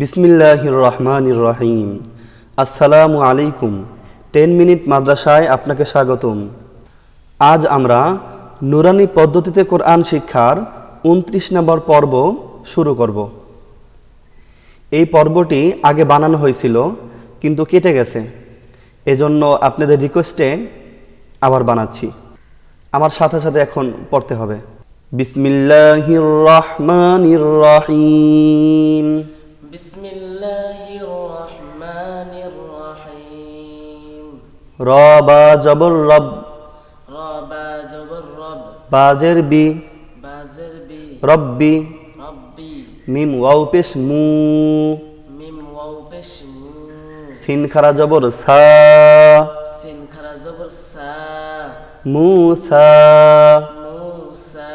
বিসমিল্লাহির রহমানির রহিম আসসালামু আলাইকুম। টেন মিনিট মাদ্রাসায় আপনাকে স্বাগতম। আজ আমরা নুরানি পদ্ধতিতে কোরআন শিক্ষার উনত্রিশ নম্বর পর্ব শুরু করব। এই পর্বটি আগে বানানো হয়েছিল, কিন্তু কেটে গেছে। এজন্য আপনাদের রিকোয়েস্টে আবার বানাচ্ছি। আমার সাথে সাথে এখন পড়তে হবে। বিসমিল্লাহির রহমানির রহিম بسم الله الرحمن الرحيم র বা জবর রব رابا جبر رب বাজের বি بازر بي রব্বি ربي মিম ওয়াও পেশ মু ميم واو بش مو সিন খারা জবর সা سين خرا زبر سا মুসা موسى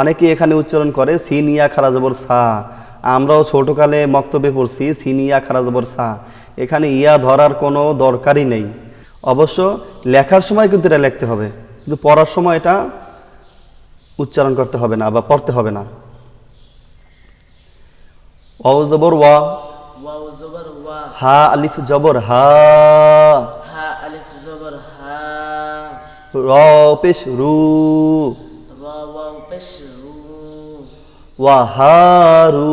অনেকে এখানে উচ্চারণ করে সিনিয়া খারা জবর সা আমরাও ছোটকালে মক্তবে পড়ছি সিনিয়া খারাজবর সাহা এখানে ইয়া ধরার কোনো দরকারই নেই। অবশ্য লেখার সময় কিন্তু এটা লিখতে হবে। কিন্তু পড়ার সময় এটা উচ্চারণ করতে হবে না বা পড়তে হবে না। ওয়াও জবর ওয়া। হা আলিফ জবর হা। র পেশ রু। পেশ ওয়াহারু।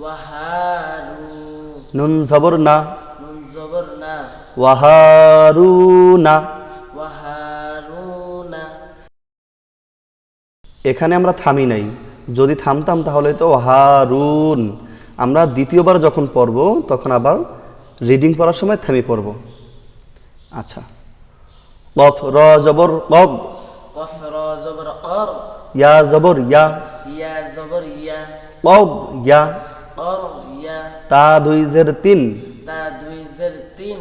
ওয়াহারু। নুন জবর না। নুন জবর না। ওয়াহারুনা। ওয়াহারুনা। এখানে আমরা থামি নাই। যদি থামতাম তাহলে তো হারুন আমরা দ্বিতীয়বার যখন পড়ব তখন আবার রিডিং পড়ার সময় থামি পড়ব। আচ্ছা। কফ র জবর কফ। কফ র জবর কর ইয়া জবর ইয়া। ইয়া জবর ইয়া। কব ইয়া। কর ইয়া। তা দুই জের তিন। তা দুই জের তিন।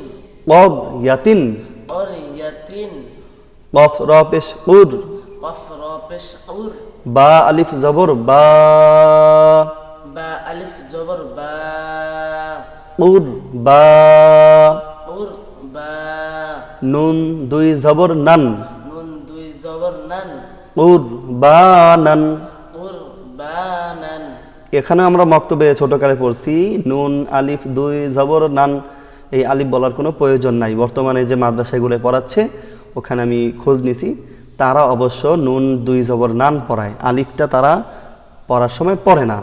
কব ইয়াতিন। কর ইয়াতিন। কফ র পেশ উর। কফ র পেশ উর। বা আলিফ জবর বা। বা আলিফ জবর বা। উর বা। উর বা। নুন দুই জবর নান। নুন দুই জবর নান। উর বা নান। এখানে আমরা মক্তবে ছোটকালে পড়ছি নুন আলিফ দুই জবর নান এই আলিফ বলার কোনো প্রয়োজন নাই। বর্তমানে যে মাদ্রাসাগুলো পড়াচ্ছে ওখানে আমি খোঁজ নিছি। তারা অবশ্য নুন দুই জবর নান পড়ায়। আলিফটা তারা পড়ার সময় পড়ে না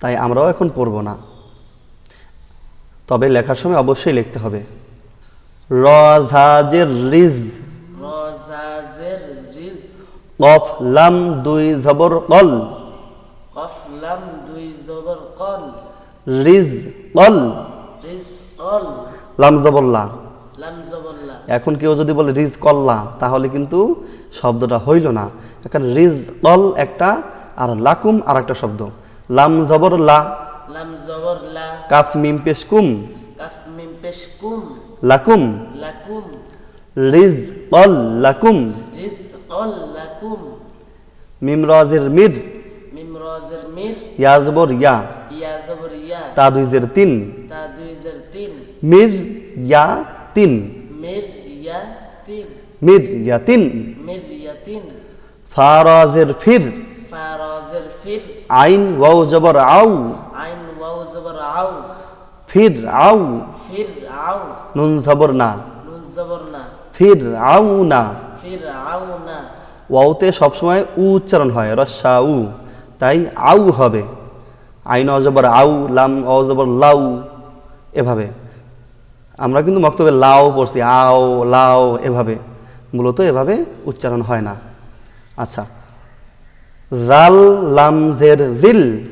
তাই আমরাও এখন পড়ব না। তবে লেখার সময় অবশ্যই লিখতে হবে। রাজের রিজ। কফ লাম দুই জবর কল। লাম দুই জবর কল। রিজ কল। রিজ কল। লাম জবরলা লাম এখন কেউ যদি বলে রিজ কল্লা তাহলে কিন্তু শব্দটা হইল না। এখন রিজ কল একটা আর লাকুম আর একটা শব্দ। লাম জবর লা। লাম জবর লা। কাফ মিম পেশ কুম। কাফ মিম পেশ কুম। লাকুম। লাকুম। রিজ কল লাকুম। রিজ কল লাকুম। মিম রাজের মির। ইয়াজবর ইয়া। ইয়াজবর ইয়া। তা দুই জের তিন। তা দুই জের তিন। মির ইয়া তিন। মির ইয়া তিন। মির ইয়া তিন। মির ইয়া তিন। ফারাজের ফির। ফারাজের ফির। আইন ওয়াও জবর আউ আইন ওয়াও জবর আউ ফির আউ ফির আউ নুন জবর না। নুন জবর না। ফির আউ না। ফির আউ না। ওয়াওতে সবসময় উচ্চারণ হয় রসা উ। তাই আউ হবে। আইন অজবর আউ লাম অজবর লাউ এভাবে। আমরা কিন্তু মক্তবে লাও পড়ছি আও লাও এভাবে। মূলত এভাবে উচ্চারণ হয় না। আচ্ছা। রাল লাম জের রিল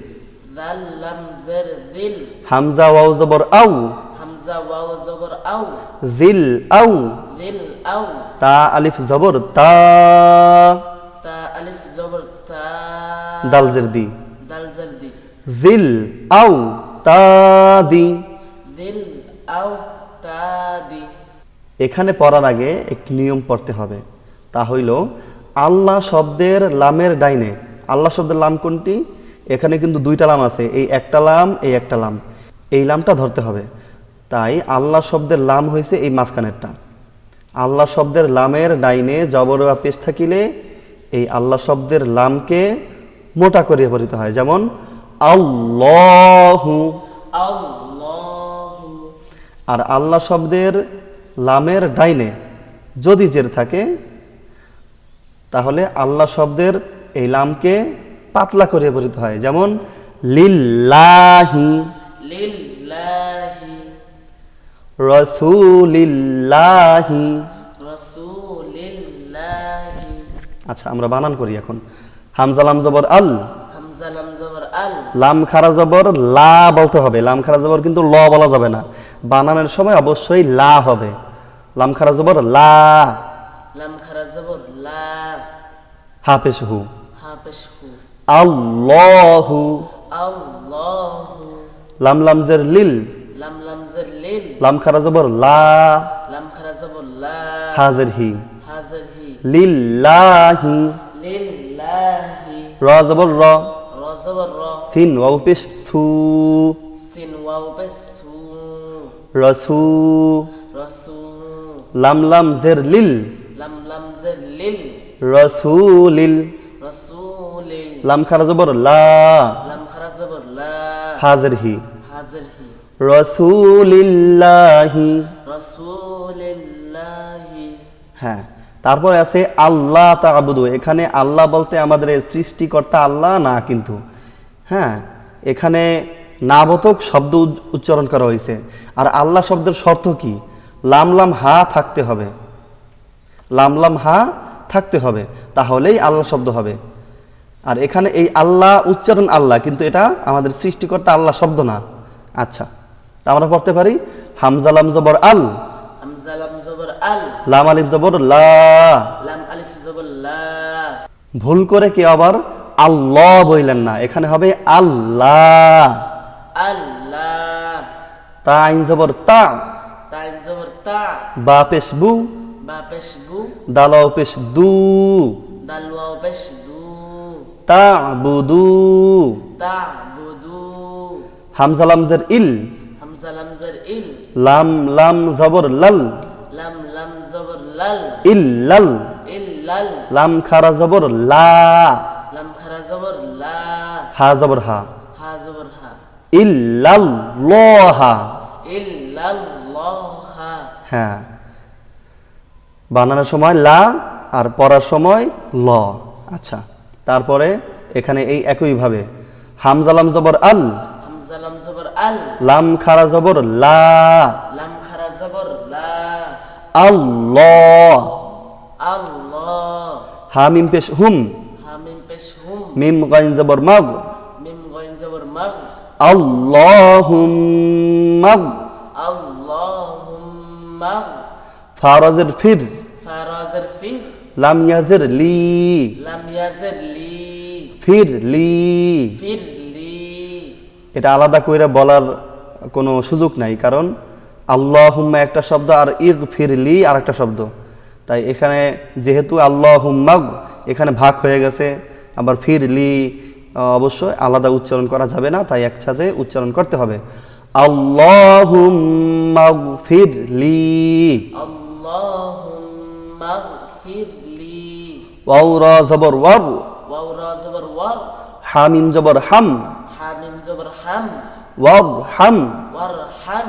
হামজা ওয়াও জবর আউ। জিল আউ। জিল আউ। তা আলিফ জবর তা। দাল জেরদি দাল আও তাদি। ভিল আও তাদি। এখানে পড়ার আগে একটি নিয়ম পড়তে হবে। তা হইল আল্লাহ শব্দের লামের ডাইনে আল্লাহ শব্দের লাম কোনটি? এখানে কিন্তু দুইটা লাম আছে এই একটা লাম এই একটা লাম। এই লামটা ধরতে হবে। তাই আল্লাহ শব্দের লাম হয়েছে এই মাঝখানেরটা। আল্লাহ শব্দের লামের ডাইনে জবর বা পেশ থাকিলে এই আল্লাহ শব্দের লামকে মোটা করিয়ে পড়িতে হয়। যেমন আল্লাহু। আল্লাহু। আর আল্লাহ শব্দের লামের ডাইনে যদি জের থাকে তাহলে আল্লাহ শব্দের এই লামকে পাতলা করে পরিত হয়। যেমন লিল্লাহি। লিল্লাহি। রসুলিল্লাহি। রাসূলিল্লাহি। আচ্ছা আমরা বানান করি এখন। হামজা লাম জবর আল। লাম খারা জবর লা বলতে হবে। লাম খারা জবর কিন্তু ল বলা যাবে না। বানানোর সময় অবশ্যই লা হবে। লাম খারা জবর লা। লাম খারা জবর লা। হাফেশ হু হু আল্লাহু। আল্লাহু। লাম লাম জের লিল। লাম লাম জের লিল। লাম খারা জবর লা। লাম খারা জবর লা। হাজের হি। হাজার হি। লিল্লাহি। লিল্লাহি র জবর র সিন ওয়াও পেশ সু। সিন ওয়াও পেশ সু। রসু। রসু। লাম লাম জের লিল। লাম লাম জের লিল। রসুলিল রসুলিল লাম খারা জবর লা। লাম খারা জবর লা। হাজের হি। হাজার হি। রসুলিল্লাহি রসুলিল্লাহি হ্যাঁ। তারপরে আছে আল্লাহ তাবুদু এখানে আল্লাহ বলতে আমাদের সৃষ্টিকর্তা আল্লাহ, না কিন্তু। হ্যাঁ এখানে নাবতক শব্দ উচ্চারণ করা হয়েছে। আর আল্লাহ শব্দের শর্ত কি? লাম লাম হা থাকতে হবে। লাম লাম হা থাকতে হবে। তাহলেই আল্লাহ শব্দ হবে। আর এখানে এই আল্লাহ উচ্চারণ আল্লাহ, কিন্তু এটা আমাদের সৃষ্টিকর্তা আল্লাহ শব্দ না। আচ্ছা আমরা পড়তে পারি, হামজা লাম জবর আল। লাম আলিফ জবর লা। লাম আলিফ জবর লা। ভুল করে কেউ আবার? আল্লাহ বইলেন না। এখানে হবে আল্লাহ। আল্লাহ। তা আইন জবর তা। তাইন জবর তা। বা পেশ বু। বা পেশ বু। দালাও পেশ দু। দাল পেশ দু। তা বুদু তা বুদু হামজা লামজের ইল। হামজা লাম ইল। লাম লাম জবর লাল লাম লাম জবর লাল ইল্লাল। ইল্লাল। লাম খারা জবর লা। লাম খারা জবর লা। হা জবর হা। হা জবর হা। ইল্লাল্লাহা। ইল্লাল্লাহা। হ্যাঁ। বানানোর সময় লা আর পড়ার সময় ল। আচ্ছা তারপরে এখানে এই একইভাবে হামজা লাম জবর আল। হামজা লাম জবর আল। লাম খারা জবর লা আল্লাহ আল্লাহ হামিম পেশ হুম হামিম পেশ হুম মিম গাইন জবর মাগ মিম গইন জবর মাগ আল্লাহুম মাগ আল্লাহুম্মা ফারাজের ফির ফারাজের ফির লাম ইয়াজের লি লাম ইয়াজের লি ফির লি ফির লি এটা আলাদা করে বলার কোনো সুযোগ নাই কারণ আল্লাহুম্মা একটা শব্দ আর ইগ ফিরলি আর একটা শব্দ। তাই এখানে যেহেতু আল্লাহুম্মাগ এখানে ভাগ হয়ে গেছে আবার ফিরলি অবশ্যই আলাদা উচ্চারণ করা যাবে না তাই একসাথে উচ্চারণ করতে হবে। ফিরলি আল্লাহুম্মা ফির লি। ওয়াও রা জবর ওয়ার। ওয়াও রা জবর ওয়ার। হামিম জবর হাম। হামিম জবর হাম। হাম। ওয়ার হাম।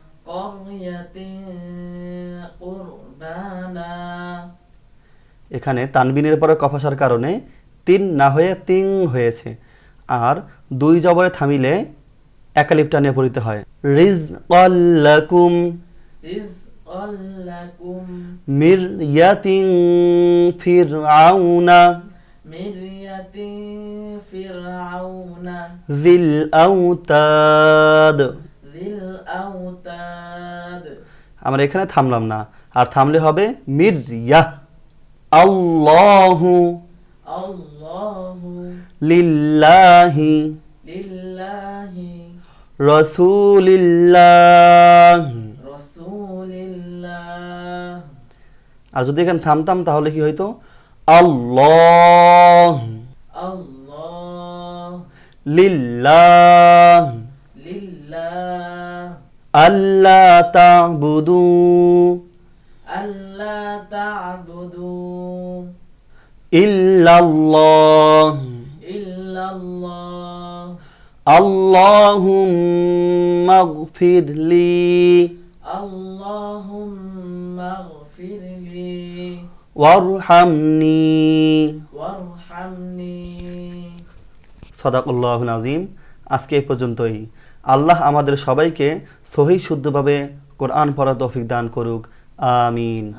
এখানে তানবিনের পরে কফাসার কারণে তিন না হয়ে তিং হয়েছে আর দুই জবরে থামিলে একালিপ টানিয়ে পড়িতে হয় রিজ কল্লাকুম رزقا لكم মির ইয়াতিং ফির আউনা مرية فرعون জিল আউতাদ ذي الأوتاد আমরা এখানে থামলাম না আর থামলে হবে মির ইয়া আল্লাহু আল্লাহু লিল্লাহি লিল্লাহি রসুলিল্লাহ রসুলিল্লাহ আর যদি এখানে থামতাম তাহলে কি হইতো? আল্লাহ আল্লাহ লিল্লাহ। লিল্লাহ। আল্লাহ তা'বুদু। আল্লাহ তা'বুদু। ইল্লাল্লাহ। ইল্লাল্লাহ। আল্লাহুম্মা গফিরলি। আল্লাহুম্মা গফিরলি। ওয়ারহামনি। ওয়ারহামনি। সদাকুল্লাহুল আজিম আজকে এই পর্যন্তই। আল্লাহ আমাদের সবাইকে সহি শুদ্ধভাবে কোরআন পড়া তৌফিক দান করুক। আমিন।